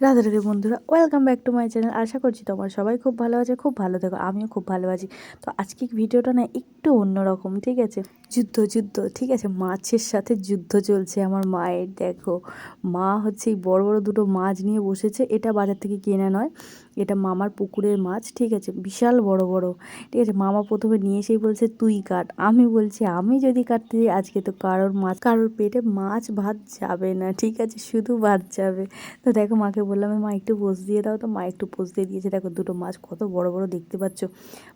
রাধে রাধে বন্ধুরা welcome back to my channel আশা করছি তোমার সবাই খুব ভালো আছে, খুব ভালো থেকো, আমিও খুব ভালো আছি। তো আজকে ভিডিওটা না একটু অন্যরকম, ঠিক আছে? যুদ্ধ যুদ্ধ, ঠিক আছে? মাছের সাথে যুদ্ধ চলছে আমার মায়ের, দেখো। মা হচ্ছে এই বড় বড় দুটো মাছ নিয়ে বসেছে, এটা বাজার থেকে কেনা নয় এটা মামার পুকুরের মাছ, ঠিক আছে? বিশাল বড় বড়। ঠিক আছে? মামা প্রথমে নিয়ে এসেই বলছে, তুই কাট। আমি বলছি, আমি যদি কাটতে যাই, আজকে তো কারোর মাছ, কারোর পেটে মাছ ভাত যাবে না, ঠিক আছে? শুধু ভাত যাবে। তো দেখো, মাকে বললাম, মা, একটু পোজ দিয়ে দাও তো। মা একটু পোজ দিয়ে দিয়েছে। দেখো, দুটো মাছ কত বড় বড় দেখতে পাচ্ছ।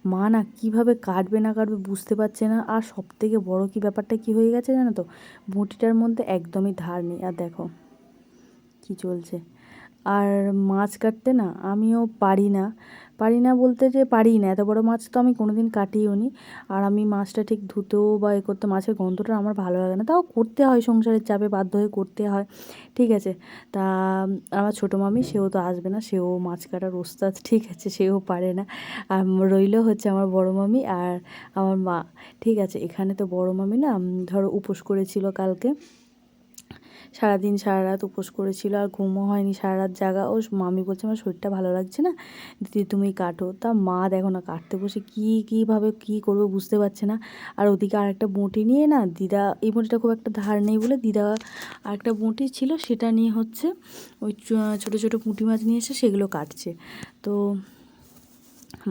মা না কীভাবে কাটবে, না কাটবে বুঝতে পারছে না। আর সব থেকে বড় কি ব্যাপারটা কি হয়ে গেছে জানো তো? বটিটার মধ্যে একদমই ধার নেই। আর দেখো, কি চলছে? আর মাছ কাটতে না আমিও পারি না। পারি না বলতে যে পারি না, এত বড় মাছ তো আমি কোনো দিন কাটিও নি আর আমি মাছটা ঠিক ধুতেও বা এ করতে মাছের গন্ধটা আমার ভালো লাগে না, তাও করতে হয়, সংসারের চাপে বাধ্য হয়ে করতে হয়। ঠিক আছে, তা আমার ছোটো মামি সেও তো আসবে না, সেও মাছ কাটার ওস্তাদ, ঠিক আছে, সেও পারে না। আর রইল হচ্ছে আমার বড় মামি আর আমার মা। ঠিক আছে, এখানে তো বড় মামি না ধরো উপোস করেছিল কালকে। সারাদিন সারা রাত উপোস করেছিল আর ঘুমও হয়নি সারা রাত জাগা। ও মামি বলছে, আমার শরীরটা ভালো লাগছে না? দিদি, তুমি কাটো। তা মা দেখো না, কাটতে বসে কী, কীভাবে, কী করবে বুঝতে পারছে না। আর ওদিকে আর একটা বঁটি নিয়ে না, দিদা, এই বঁটিটা খুব একটা ধার নেই বলে দিদা আরেকটা বঁটি ছিল, সেটা নিয়ে হচ্ছে ওই ছোটো ছোটো পুঁটি মাছ নিয়ে এসে সেগুলো কাটছে। তো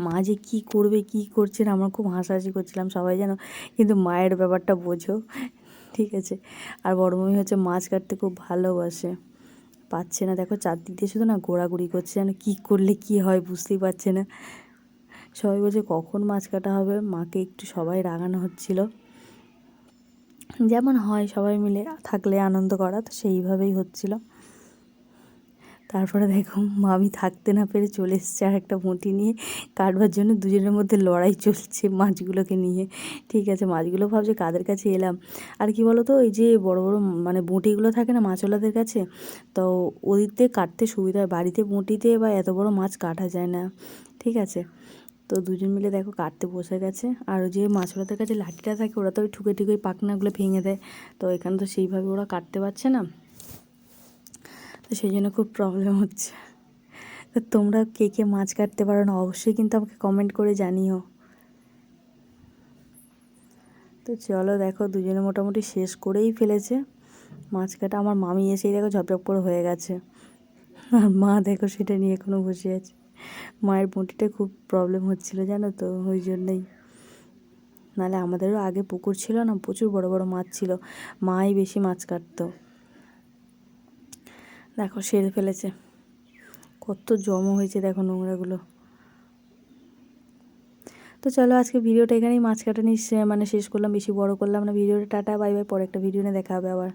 মা যে কী করবে, কী করছে না, আমরা খুব হাসাহাসি করছিলাম সবাই যেন, কিন্তু মায়ের ব্যাপারটা বোঝো। ঠিক আছে। আর বড় মমি হচ্ছে মাছ কাটতে খুব ভালোবাসে। পাচ্ছে না, দেখো চারদিক দিয়ে শুধু না ঘোরাঘুরি করছে যেন কী করলে কি হয় বুঝতেই পারছে না। সবাই বলছে কখন মাছ কাটা হবে? মাকে একটু সবাই রাগানো হচ্ছিল। যেমন হয় সবাই মিলে থাকলে আনন্দ করা, তো সেইভাবেই হচ্ছিল। তারপরে দেখো মামি থাকতে না পেরে চলে এসছে আর একটা মুটি নিয়ে। কাটবার জন্য দুজনের মধ্যে লড়াই চলছে মাছগুলোকে নিয়ে। ঠিক আছে, মাছগুলো ভাবছে কাদের কাছে এলাম। আর কি বলো তো এই যে বড় বড় মানে বঁটিগুলো থাকে না মাছওয়ালাদের কাছে, তো ওদিকতে কাটতে সুবিধা হয়। বাড়িতে বঁটিতে বা এত বড় মাছ কাটা যায় না। ঠিক আছে, তো দুজন মিলে দেখো কাটতে বসে গেছে। আর যে মাছওয়ালাদের কাছে লাঠিটা থাকে, ওরা তো ওই ঠুকে ঠুকে পাখনাগুলো ভেঙে দেয়। তো এখানে তো সেইভাবে ওরা কাটতে পারছে না। তো সেই জন্য খুব প্রবলেম হচ্ছে। তো তোমরা কে কে মাছ কাটতে পারো না, অবশ্যই কিন্তু আমাকে কমেন্ট করে জানিও। তো চলো দেখো, দুজনে মোটামুটি শেষ করেই ফেলেছে। মাছ কাটা আমার মামি এসেই দেখো ঝপঝপ করে হয়ে গেছে। আর মা দেখো সেটা নিয়ে এখনও বসে আছে। মায়ের বঁটিটা খুব প্রবলেম হচ্ছিল জানো তো, ওই জন্যই। নাহলে আমাদেরও আগে পুকুর ছিল না, প্রচুর বড় বড় মাছ ছিল। মাই বেশি মাছ কাটতো। দেখো, সেরে ফেলেছে। কত জম হয়েছে দেখো নোংরাগুলো। তো চলো আজকে ভিডিওটা এখানেই মাছ কাটা নিয়ে মানে শেষ করলাম, বেশি বড় করলাম না। ভিডিওটা টাটা, বাই বাই, পরে একটা ভিডিও নিয়ে দেখা হবে আবার।